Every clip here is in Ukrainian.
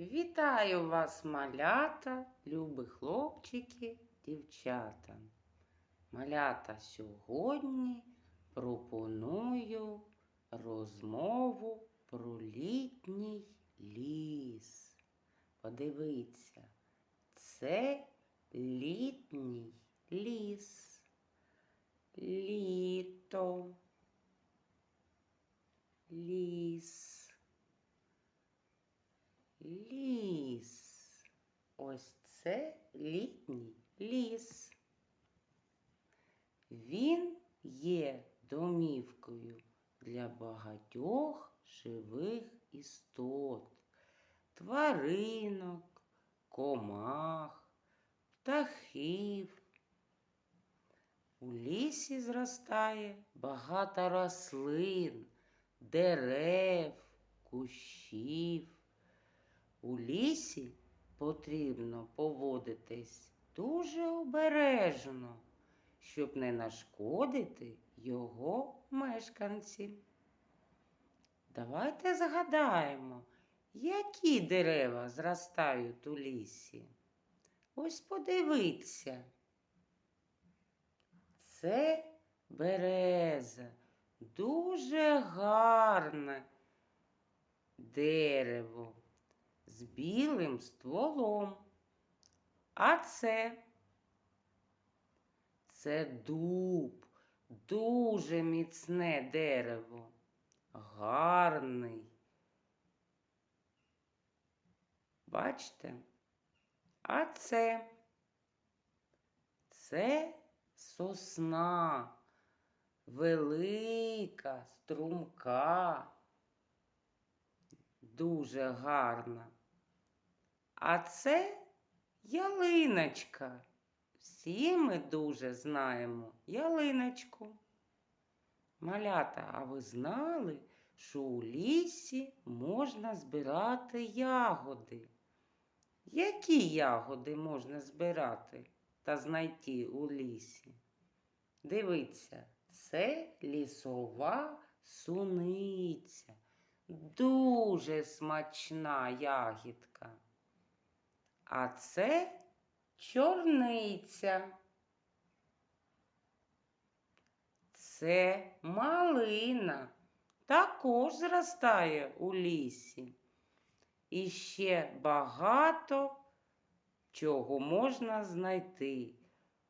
Вітаю вас, малята, любі хлопчики, дівчата. Малята сьогодні пропоную розмову про літній ліс. Подивіться, це літній ліс. Літо. Ліс. Ліс. Ось це літній ліс. Він є домівкою для багатьох живих істот, тваринок, комах, птахів. У лісі зростає багато рослин, дерев, кущів. У лісі потрібно поводитись дуже обережно, щоб не нашкодити його мешканцям. Давайте згадаємо, які дерева зростають у лісі. Ось подивіться. Це береза, дуже гарне дерево з білим стволом. А це, це дуб, дуже міцне дерево, гарний. Бачите? А це, це сосна, велика, струмка, дуже гарна. А це ялиночка. Всі ми дуже знаємо ялиночку. Малята, а ви знали, що у лісі можна збирати ягоди? Які ягоди можна збирати та знайти у лісі? Дивіться, це лісова суниця. Дуже смачна ягідка. А це чорниця. Це малина. Також зростає у лісі. І ще багато чого можна знайти.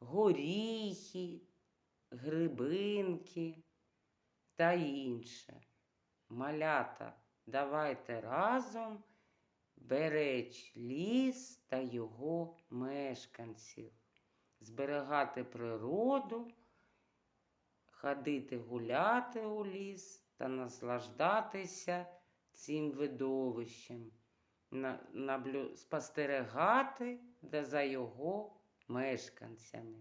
Горіхи, грибинки та інше. Малята, давайте разом беречь ліс та його мешканців, зберігати природу, ходити гуляти у ліс та наслаждатися цим видовищем, спостерігати за його мешканцями.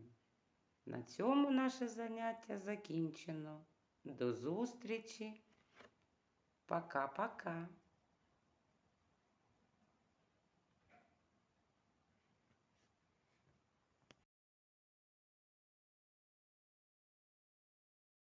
На цьому наше заняття закінчено. До зустрічі! Пока-пока!